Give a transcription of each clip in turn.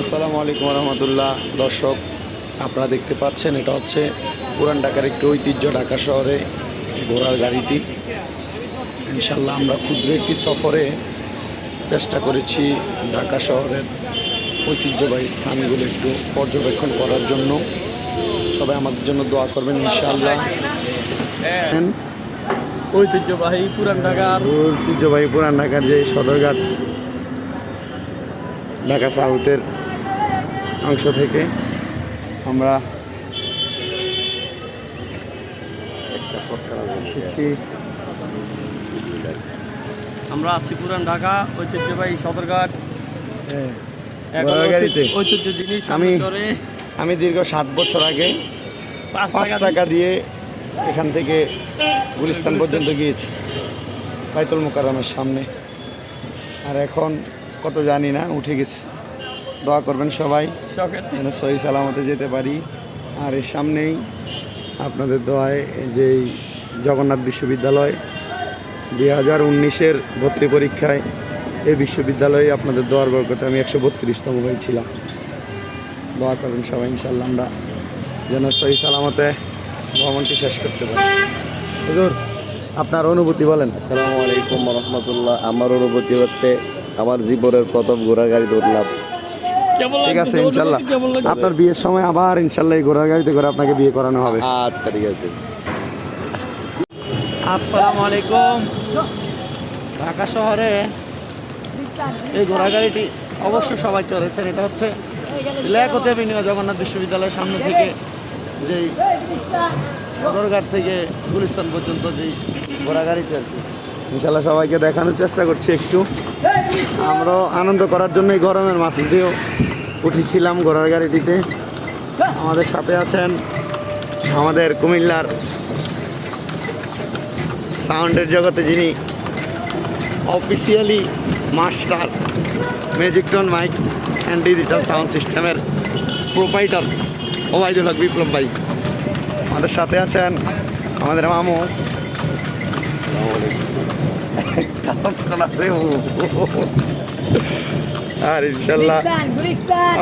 আসসালামু আলাইকুম রহমতুল্লাহ দর্শক আপনারা দেখতে পাচ্ছেন এটা হচ্ছে পুরান ঢাকার একটি ঐতিহ্য ঢাকা শহরে ঘোড়ার গাড়িটি। ইনশাল্লাহ আমরা ক্ষুদ্র একটি সফরে চেষ্টা করেছি ঢাকা শহরের ঐতিহ্যবাহী স্থানগুলো একটু পর্যবেক্ষণ করার জন্য। সবাই আমাদের জন্য দোয়া করবেন ইনশাল্লাহ ঐতিহ্যবাহী পুরান ঢাকার ঐতিহ্যবাহী পুরান ঢাকার যে সদরঘাট ঢাকা সাউথের অংশ থেকে আমরা একটা এসেছি। আমরা আছি পুরান ঢাকা ঐতিহ্যবাহী সদরঘাট। গাড়িতে? ঐতিহ্য- জিনিস আমি- আমি দীর্ঘ ষাট বছর আগে পাঁচ টাকা দিয়ে এখান থেকে গুলিস্তান পর্যন্ত গিয়েছি বাইতুল মোকাররমের সামনে। আর এখন কত জানি না উঠে গেছে। দোয়া করবেন সবাই। যেন সহি সালামতে যেতে পারি। আর এর সামনেই আপনাদের দোয়ায় যেই জগন্নাথ বিশ্ববিদ্যালয় দুই হাজার উনিশের ভর্তি পরীক্ষায় এই বিশ্ববিদ্যালয়ে আপনাদের দোয়ার বরকতে আমি একশো বত্রিশতম হয়েছিলাম। দোয়া করবেন সবাই ইনশাল্লাহ আমরা যেন সহি সালামতে ভ্রমণটি শেষ করতে পারি। হুজুর আপনার অনুভূতি বলেন। আসসালামু আলাইকুম রহমতুল্লাহ। আমার অনুভূতি হচ্ছে আমার জীবনের প্রথম ঘোড়া গাড়িতে উঠলাম ঠিক আছে ইনশাল্লাহ? আপনার বিয়ের সময় আবার ইনশাল্লাহ এই ঘোড়ার গাড়িতে করে আপনাকে বিয়ে করানো হবে। আচ্ছা ঠিক আছে। আসসালামু আলাইকুম। ঢাকা শহরে এই ঘোড়া গাড়িটি অবশ্য সবাই চড়েছেন এটা হচ্ছে লেকতে বিনিয়োগ জগন্নাথ বিশ্ববিদ্যালয়ের সামনে থেকে যেই সদরঘাট থেকে গুলিস্তান পর্যন্ত যেই ঘোড়াগাড়িটি আর কি। ইনশাল্লাহ সবাইকে দেখানোর চেষ্টা করছি একটু। আমরাও আনন্দ করার জন্য এই গরমের মাছ দিয়েও উঠেছিলাম ঘোড়ার গাড়িটিতে আমাদের সাথে আছেন আমাদের কুমিল্লার সাউন্ডের জগতে যিনি officially Master Magic Tone Mike and Digital Sound সিস্টেমের প্রোপাইটার ওবায়দুল হক বিপ্লব ভাই। আমাদের সাথে আছেন আমাদের মামু। আর ইনশাল্লাহ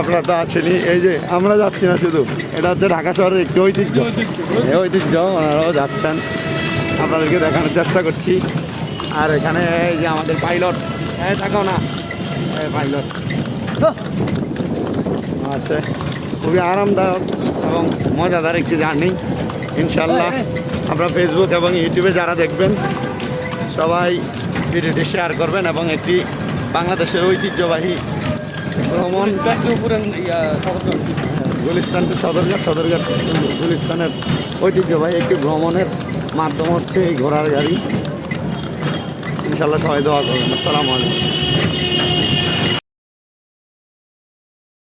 আপনারা তো আছেনই। এই যে আমরা যাচ্ছি না শুধু এটা হচ্ছে ঢাকা শহরের একটি ঐতিহ্য। ঐতিহ্য ওনারাও যাচ্ছেন। আপনাদেরকে দেখানোর চেষ্টা করছি। আর এখানে এই যে আমাদের পাইলট। হ্যাঁ থাকো না। পাইলট। আছে। খুবই আরামদায়ক এবং মজাদার একটি জার্নি। ইনশাল্লাহ আপনারা ফেসবুক এবং ইউটিউবে যারা দেখবেন সবাই ভিডিওটি শেয়ার করবেন এবং একটি বাংলাদেশের ঐতিহ্যবাহী ভ্রমণ। গুলিস্তান সদরঘাট। সদরঘাট গুলিস্তানের ঐতিহ্যবাহী একটি ভ্রমণের মাধ্যম হচ্ছে এই ঘোড়ার গাড়ি। ইনশাল্লাহ সবাই দোয়া করবেন। আসসালামু আলাইকুম।